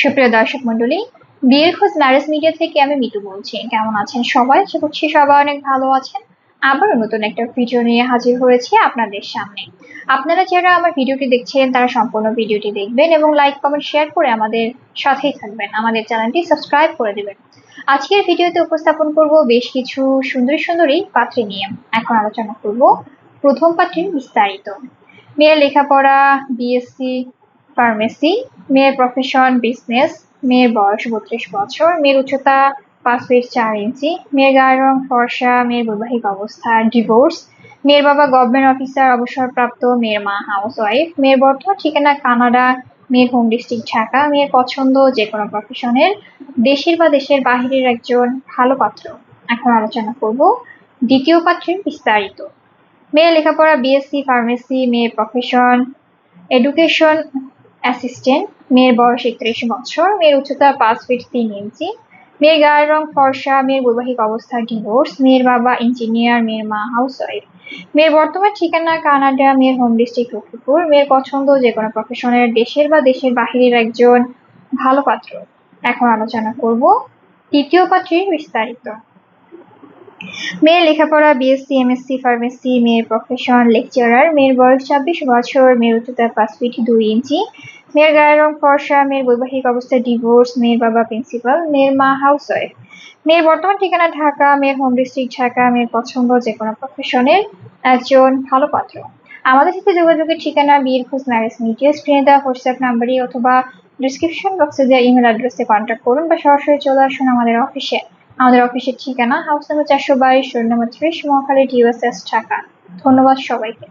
সুপ্রিয় দর্শক মন্ডলী বিয়ের খোঁজ ম্যারেজ মিডিয়া থেকে আমি মিতু বলছি। কেমন আছেন সবাই? আশা করছি সবাই অনেক ভালো আছেন। আবারও নতুন একটা ভিডিও নিয়ে হাজির হয়েছি আপনাদের সামনে। আপনারা যারা আমার ভিডিওটি দেখছেন, তারা সম্পূর্ণ ভিডিওটি দেখবেন এবং লাইক কমেন্ট শেয়ার করে আমাদের সাথেই থাকবেন। আমাদের চ্যানেলটি সাবস্ক্রাইব করে দেবেন। আজকের ভিডিওতে উপস্থাপন করব বেশ কিছু সুন্দরী সুন্দরী পাত্রী নিয়ে। এখন আলোচনা করব প্রথম পাত্রীর বিস্তারিত। মেয়ের লেখাপড়া বিএসসি ফার্মেসি, মেয়ের প্রফেশন বিজনেস মেয়ের বয়স বত্রিশ বছর, মেয়ের উচ্চতা পাঁচ ফিট চার ইঞ্চি, মেয়ের গায়ের রং ফর্সা, মেয়ের বৈবাহিক অবস্থা ডিভোর্স মেয়ের বাবা গভর্নমেন্ট অফিসার অবসরপ্রাপ্ত, মেয়ের মা হাউস ওয়াইফ মেয়ের বর্তমান ঠিকানা কানাডা, মেয়ের হোম ডিস্ট্রিক্ট ঢাকা, মেয়ের পছন্দ যে কোনো প্রফেশনের দেশের বা দেশের বাহিরের একজন ভালো পাত্র। এখন আলোচনা করব দ্বিতীয় পাত্রের বিস্তারিত। মেয়ের লেখাপড়া বিএসসি ফার্মেসি মেয়ের প্রফেশন এডুকেশন অ্যাসিস্ট্যান্ট, মেয়ের বয়স একত্রিশ বছর, মেয়ের উচ্চতা পাঁচ ফিট তিন ইঞ্চি, মেয়ের গায়ের রং ফর্সা, মেয়ের বৈবাহিক অবস্থা ডিভোর্স মেয়ের বাবা ইঞ্জিনিয়ার মেয়ের মা হাউস ওয়াইফ মেয়ের বর্তমান ঠিকানা কানাডা, মেয়ের হোম ডিস্ট্রিক্ট লক্ষ্মীপুর, মেয়ের পছন্দ যে কোনো প্রফেশনের দেশের বা দেশের বাহিরের একজন ভালো পাত্র। এখন আলোচনা করব তৃতীয় পাত্রীর বিস্তারিত। মেয়ের লেখাপড়া বিএসসি এমএসসি ফার্মেসি মেয়ের প্রফেশন লেকচারার মেয়ের বয়স ছাব্বিশ বছর, মেয়ের উচ্চতা পাঁচ ফিট দুই ইঞ্চি, মেয়ের গায়ের রং ফর্সা, মেয়ের বৈবাহিক অবস্থা ডিভোর্স মেয়ের বাবা প্রিন্সিপাল মেয়ের মা হাউস ওয়াইফ মেয়ের বর্তমান ঠিকানা ঢাকা, মেয়ের হোম ডিস্ট্রিক্ট ঢাকা, মেয়ের পছন্দ যে কোনো প্রফেশনের একজন ভালো পাত্র। আমাদের সাথে যোগাযোগের ঠিকানা বিয়ের খোঁজ ম্যারেজ মিডিয়া স্ক্রিনে দেওয়া হোয়াটসঅ্যাপ নাম্বারে অথবা ডিসক্রিপশন বক্সে দেওয়া ইমেল অ্যাড্রেসে কন্ট্যাক্ট করুন বা সরাসরি চলে আসুন আমাদের অফিসে আমাদের অফিসের ঠিকানা হাউস নাম্বার চারশো বাইশ রোড নম্বর ত্রিশ, মহাখালী ডিওএসএস ঢাকা। ধন্যবাদ সবাইকে।